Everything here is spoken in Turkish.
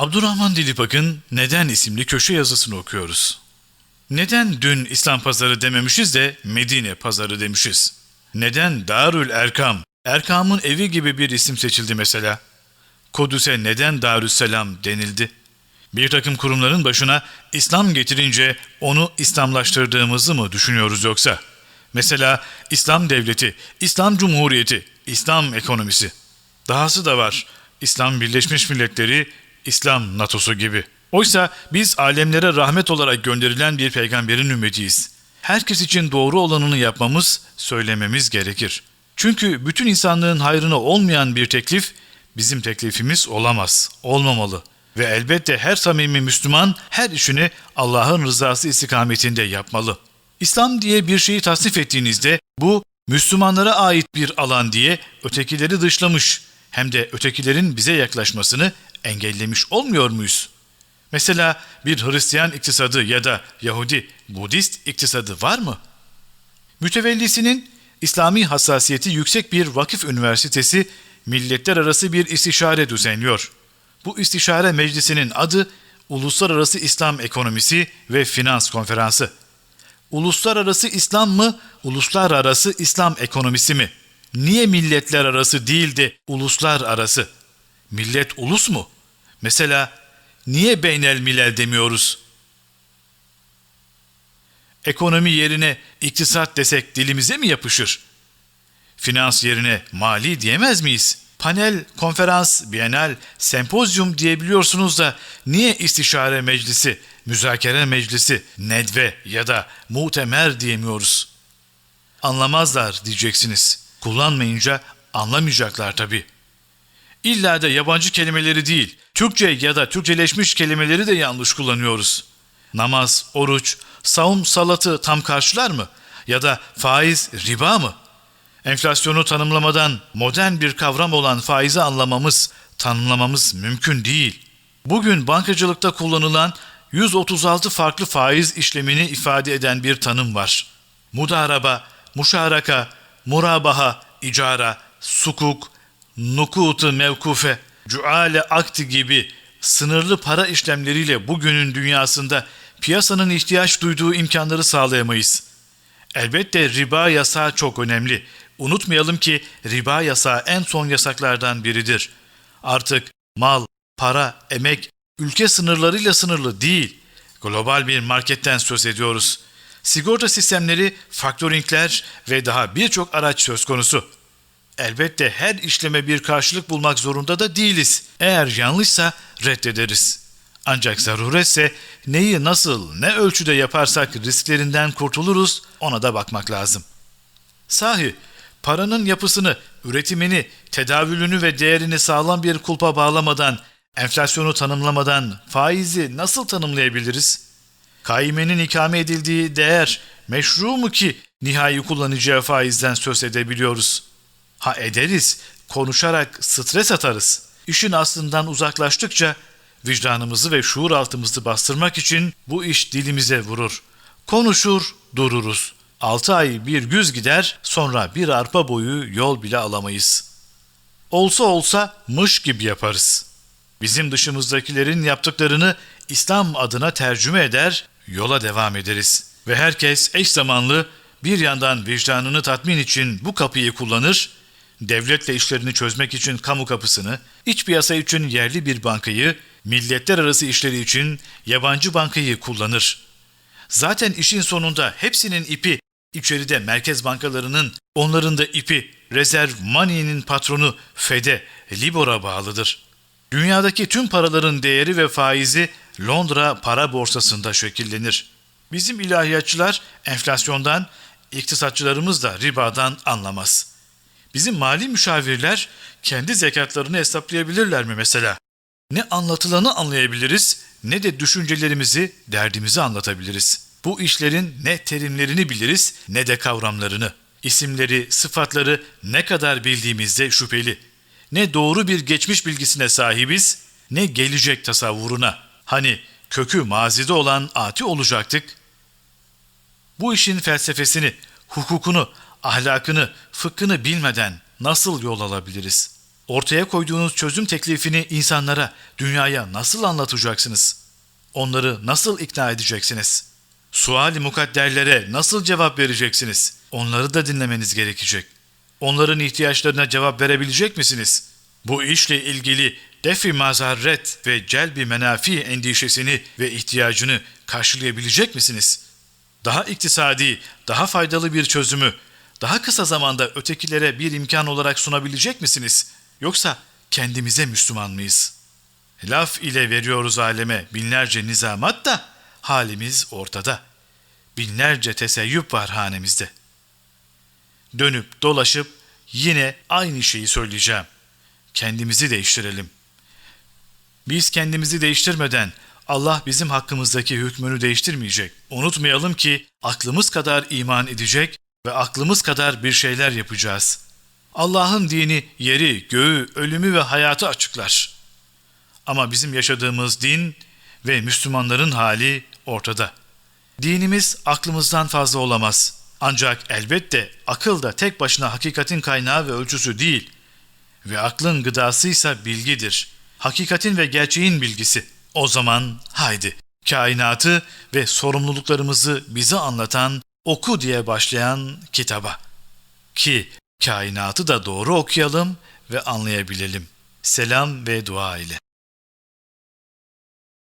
Abdurrahman Dilipak'ın Neden isimli köşe yazısını okuyoruz. Neden dün İslam pazarı dememişiz de Medine pazarı demişiz? Neden Darül Erkam, Erkam'ın evi gibi bir isim seçildi mesela? Kudüs'e neden Darüsselam denildi? Bir takım kurumların başına İslam getirince onu İslamlaştırdığımızı mı düşünüyoruz yoksa? Mesela İslam Devleti, İslam Cumhuriyeti, İslam ekonomisi. Dahası da var. İslam Birleşmiş Milletleri, İslam NATO'su gibi. Oysa biz alemlere rahmet olarak gönderilen bir peygamberin ümmetiyiz. Herkes için doğru olanını yapmamız, söylememiz gerekir. Çünkü bütün insanlığın hayrına olmayan bir teklif bizim teklifimiz olamaz, olmamalı. Ve elbette her samimi Müslüman her işini Allah'ın rızası istikametinde yapmalı. İslam diye bir şeyi tasnif ettiğinizde bu Müslümanlara ait bir alan diye ötekileri dışlamış hem de ötekilerin bize yaklaşmasını engellemiş olmuyor muyuz? Mesela bir Hristiyan iktisadı ya da Yahudi, Budist iktisadı var mı? Mütevellisinin İslami hassasiyeti yüksek bir vakıf üniversitesi milletler arası bir istişare düzenliyor. Bu istişare meclisinin adı Uluslararası İslam Ekonomisi ve Finans Konferansı. Uluslararası İslam mı, uluslararası İslam ekonomisi mi? Niye milletler arası değil de uluslar arası? Millet ulus mu? Mesela niye beynel milel demiyoruz? Ekonomi yerine iktisat desek dilimize mi yapışır? Finans yerine mali diyemez miyiz? Panel, konferans, bienal, sempozyum diyebiliyorsunuz da niye istişare meclisi, müzakere meclisi, nedve ya da mutemer diyemiyoruz? Anlamazlar diyeceksiniz. Kullanmayınca anlamayacaklar tabii. İlla da yabancı kelimeleri değil, Türkçe ya da Türkçeleşmiş kelimeleri de yanlış kullanıyoruz. Namaz, oruç, savun salatı tam karşılar mı? Ya da faiz, riba mı? Enflasyonu tanımlamadan modern bir kavram olan faizi anlamamız, tanımlamamız mümkün değil. Bugün bankacılıkta kullanılan 136 farklı faiz işlemini ifade eden bir tanım var. Mudaraba, muşaraka, murabaha, icara, sukuk, nukutu mevkufe, cuale akti gibi sınırlı para işlemleriyle bugünün dünyasında piyasanın ihtiyaç duyduğu imkanları sağlayamayız. Elbette riba yasağı çok önemli. Unutmayalım ki riba yasağı en son yasaklardan biridir. Artık mal, para, emek ülke sınırlarıyla sınırlı değil. Global bir marketten söz ediyoruz. Sigorta sistemleri, faktöringler ve daha birçok araç söz konusu. Elbette her işleme bir karşılık bulmak zorunda da değiliz. Eğer yanlışsa reddederiz. Ancak zaruretse neyi nasıl, ne ölçüde yaparsak risklerinden kurtuluruz ona da bakmak lazım. Sahi, paranın yapısını, üretimini, tedavülünü ve değerini sağlam bir kulpa bağlamadan, enflasyonu tanımlamadan faizi nasıl tanımlayabiliriz? Kaimenin ikame edildiği değer meşru mu ki nihai kullanacağı faizden söz edebiliyoruz? Ha ederiz, konuşarak stres atarız. İşin aslından uzaklaştıkça vicdanımızı ve şuur altımızı bastırmak için bu iş dilimize vurur. Konuşur, dururuz. Altı ay bir güz gider, sonra bir arpa boyu yol bile alamayız. Olsa olsa mış gibi yaparız. Bizim dışımızdakilerin yaptıklarını İslam adına tercüme eder, yola devam ederiz. Ve herkes eş zamanlı bir yandan vicdanını tatmin için bu kapıyı kullanır, devletle işlerini çözmek için kamu kapısını, iç piyasa için yerli bir bankayı, milletler arası işleri için yabancı bankayı kullanır. Zaten işin sonunda hepsinin ipi içeride merkez bankalarının, onların da ipi rezerv money'nin patronu Fed'e, Libor'a bağlıdır. Dünyadaki tüm paraların değeri ve faizi Londra para borsasında şekillenir. Bizim ilahiyatçılar enflasyondan, iktisatçılarımız da ribadan anlamaz. Bizim mali müşavirler kendi zekatlarını hesaplayabilirler mi mesela? Ne anlatılanı anlayabiliriz ne de düşüncelerimizi, derdimizi anlatabiliriz. Bu işlerin ne terimlerini biliriz ne de kavramlarını. İsimleri, sıfatları ne kadar bildiğimizde şüpheli. Ne doğru bir geçmiş bilgisine sahibiz ne gelecek tasavvuruna. Hani kökü mazide olan ati olacaktık. Bu işin felsefesini, hukukunu, ahlakını, fıkhını bilmeden nasıl yol alabiliriz? Ortaya koyduğunuz çözüm teklifini insanlara, dünyaya nasıl anlatacaksınız? Onları nasıl ikna edeceksiniz? Sual-i mukadderlere nasıl cevap vereceksiniz? Onları da dinlemeniz gerekecek. Onların ihtiyaçlarına cevap verebilecek misiniz? Bu işle ilgili defi mazarret ve celbi menafi endişesini ve ihtiyacını karşılayabilecek misiniz? Daha iktisadi, daha faydalı bir çözümü daha kısa zamanda ötekilere bir imkan olarak sunabilecek misiniz? Yoksa kendimize Müslüman mıyız? Laf ile veriyoruz aleme binlerce nizamat da halimiz ortada. Binlerce teseyyüp var hanemizde. Dönüp dolaşıp yine aynı şeyi söyleyeceğim. Kendimizi değiştirelim. Biz kendimizi değiştirmeden Allah bizim hakkımızdaki hükmünü değiştirmeyecek. Unutmayalım ki aklımız kadar iman edecek ve aklımız kadar bir şeyler yapacağız. Allah'ın dini yeri, göğü, ölümü ve hayatı açıklar. Ama bizim yaşadığımız din ve Müslümanların hali ortada. Dinimiz aklımızdan fazla olamaz. Ancak elbette akıl da tek başına hakikatin kaynağı ve ölçüsü değil. Ve aklın gıdasıysa bilgidir. Hakikatin ve gerçeğin bilgisi. O zaman haydi kainatı ve sorumluluklarımızı bize anlatan oku diye başlayan kitaba. Ki kainatı da doğru okuyalım ve anlayabilelim. Selam ve dua ile.